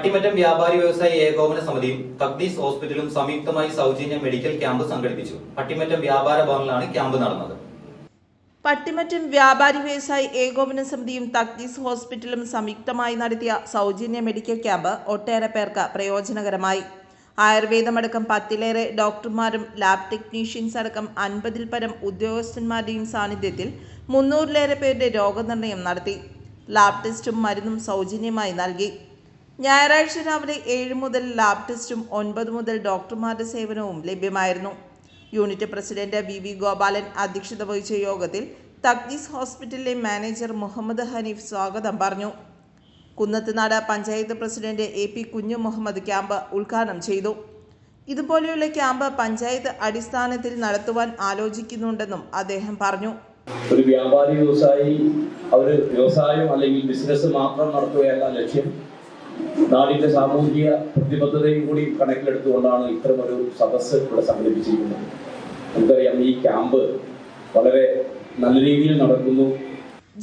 പട്ടിമറ്റം വ്യാപാരി വ്യവസായി ഏകോപന സമിതിയും തക്ദീസ് ഹോസ്പിറ്റലും സംയുക്തമായി സൗജന്യ മെഡിക്കൽ ക്യാമ്പ് സംഘടിപ്പിച്ചു. പട്ടിമറ്റം വ്യാപാര ഭവനിലാണ് ക്യാമ്പ് നടന്നത്. പട്ടിമറ്റം വ്യാപാരി വ്യവസായി ഏകോപന സമിതിയും തക്ദീസ് ഹോസ്പിറ്റലും സംയുക്തമായി നടത്തിയ സൗജന്യ മെഡിക്കൽ ക്യാമ്പ് ഒട്ടേറെ പേർക്ക് പ്രയോജനകരമായി. ആയുർവേദമടക്കം പത്തിലേറെ ഡോക്ടർമാരും ലാബ് ടെക്നീഷ്യൻസ് അടക്കം അൻപതിൽ പരം ഉദ്യോഗസ്ഥന്മാരുടെയും സാന്നിധ്യത്തിൽ മുന്നൂറിലേറെ പേരുടെ രോഗനിർണയം നടത്തി. ലാബ് ടെസ്റ്റും മരുന്നും സൗജന്യമായി നൽകി. ഞായറാഴ്ച രാവിലെ ഏഴ് മുതൽ ലാബ് ടെസ്റ്റും ഒൻപത് മുതൽ ഡോക്ടർമാരുടെ സേവനവും ലഭ്യമായിരുന്നു. Unit president V V Gopalan അധ്യക്ഷത വഹിച്ച യോഗത്തിൽ തക്ദീസ് ഹോസ്പിറ്റലിലെ മാനേജർ മുഹമ്മദ് ഹനീഫ് സ്വാഗതം പറഞ്ഞു. Kunnathunad panchayat president A P Kunju Muhammad camp ഉദ്ഘാടനം ചെയ്തു. ഇതുപോലെയുള്ള ക്യാമ്പ് പഞ്ചായത്ത് അടിസ്ഥാനത്തിൽ നടത്തുവാൻ ആലോചിക്കുന്നുണ്ടെന്നും അദ്ദേഹം പറഞ്ഞു. ഒരു വ്യാപാരി വ്യവസായി അവർ വ്യവസായം അല്ലെങ്കിൽ ബിസിനസ് മാത്രം നടത്തുകയല്ല ലക്ഷ്യം. നാടിന്റെ സാമൂഹിക പ്രതിബദ്ധതയും കൂടി കണക്കിലെടുത്തുകൊണ്ടാണ് ഇത്തരമൊരു സദസ്സ് ഇവിടെ സംഘടിപ്പിച്ചിരിക്കുന്നത്. നമുക്കറിയാം ഈ ക്യാമ്പ് വളരെ നല്ല രീതിയിൽ നടക്കുന്നു.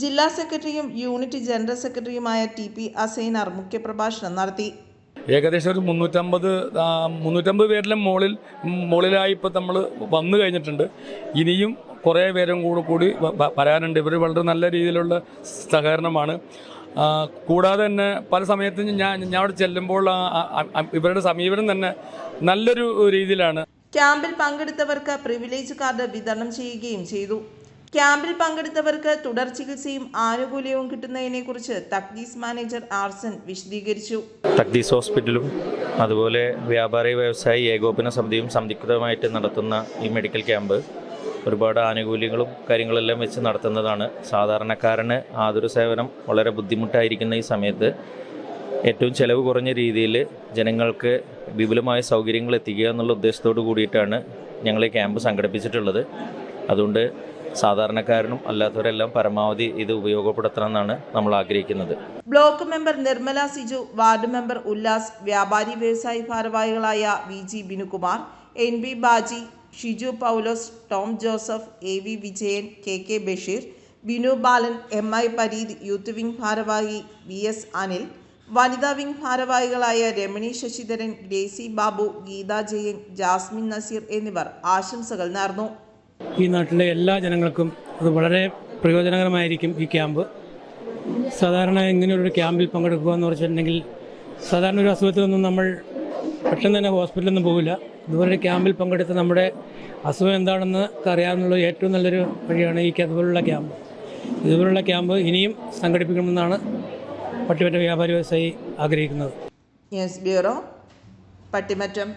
ജില്ലാ സെക്രട്ടറിയും യൂണിറ്റ് ജനറൽ സെക്രട്ടറിയുമായ ടി പി അസൈനാർ മുഖ്യപ്രഭാഷണം നടത്തി. ഏകദേശം ഒരു മുന്നൂറ്റമ്പത് മുന്നൂറ്റമ്പത് പേരിലും മുകളിൽ മുകളിലായി ഇപ്പം നമ്മൾ വന്നു കഴിഞ്ഞിട്ടുണ്ട്. ഇനിയും കുറേ പേരും കൂടെ കൂടി വരാനുണ്ട്. ഇവർ വളരെ നല്ല രീതിയിലുള്ള സഹകരണമാണ്. കൂടാതെ തന്നെ പല സമയത്തും ഞാൻ ഞാൻ അവിടെ ചെല്ലുമ്പോൾ ഇവരുടെ സമീപനം തന്നെ നല്ലൊരു രീതിയിലാണ്. ക്യാമ്പിൽ പങ്കെടുത്തവർക്ക് പ്രിവിലേജ് കാർഡ് വിതരണം ചെയ്യുകയും ചെയ്തു. ക്യാമ്പിൽ പങ്കെടുത്തവർക്ക് തുടർ ചികിത്സയും ആനുകൂല്യവും കിട്ടുന്നതിനെക്കുറിച്ച് തക്ദീസ് മാനേജർ ആർസൻ വിശദീകരിച്ചു. തക്ദീസ് ഹോസ്പിറ്റലും അതുപോലെ വ്യാപാരി വ്യവസായി ഏകോപന സമിതിയും സംയുക്തമായിട്ട് നടത്തുന്ന ഈ മെഡിക്കൽ ക്യാമ്പ് ഒരുപാട് ആനുകൂല്യങ്ങളും കാര്യങ്ങളെല്ലാം വെച്ച് നടത്തുന്നതാണ്. സാധാരണക്കാരന് ആതുര സേവനം വളരെ ബുദ്ധിമുട്ടായിരിക്കുന്ന ഈ സമയത്ത് ഏറ്റവും ചെലവ് കുറഞ്ഞ രീതിയിൽ ജനങ്ങൾക്ക് വിപുലമായ സൗകര്യങ്ങൾ എത്തിക്കുക എന്നുള്ള ഉദ്ദേശത്തോടു കൂടിയിട്ടാണ് ഞങ്ങൾ ഈ ക്യാമ്പ് സംഘടിപ്പിച്ചിട്ടുള്ളത്. അതുകൊണ്ട് സാധാരണക്കാരനും അല്ലാത്തവരെല്ലാം പരമാവധി ഇത് ഉപയോഗപ്പെടുത്തണമെന്നാണ് നമ്മൾ ആഗ്രഹിക്കുന്നത്. Block member Nirmala Siju ward member Ullas വ്യാപാരി വ്യവസായി ഭാരവാഹികളായ V G Binukumar N B Baji Shiju Paulose Tom Joseph A V Vijayan K K Basheer Binu Balan M I Pareed youth wing ഭാരവാഹി വി എസ് അനിൽ വനിതാ wing ഭാരവാഹികളായ രമണി ശശിധരൻ ഗ്രേസി ബാബു ഗീതാ ജയൻ ജാസ്മിൻ നസീർ എന്നിവർ ആശംസകൾ നേർന്നു. ഈ നാട്ടിലെ എല്ലാ ജനങ്ങൾക്കും അത് വളരെ പ്രയോജനകരമായിരിക്കും ഈ ക്യാമ്പ്. സാധാരണ ഇങ്ങനെയൊരു ക്യാമ്പിൽ പങ്കെടുക്കുക എന്ന് വെച്ചിട്ടുണ്ടെങ്കിൽ സാധാരണ ഒരു അസുഖത്തിലൊന്നും നമ്മൾ പെട്ടെന്ന് തന്നെ ഹോസ്പിറ്റലൊന്നും പോകില്ല ഇതുപോലെ ക്യാമ്പിൽ പങ്കെടുത്ത് നമ്മുടെ അസുഖം എന്താണെന്ന് അറിയാവുന്നുള്ള ഏറ്റവും നല്ലൊരു വഴിയാണ് ഈ അതുപോലുള്ള ക്യാമ്പ്. ഇതുപോലുള്ള ക്യാമ്പ് ഇനിയും സംഘടിപ്പിക്കണമെന്നാണ് പട്ടിമറ്റ വ്യാപാരി വ്യവസായി ആഗ്രഹിക്കുന്നത്. News bureau Pattimattam.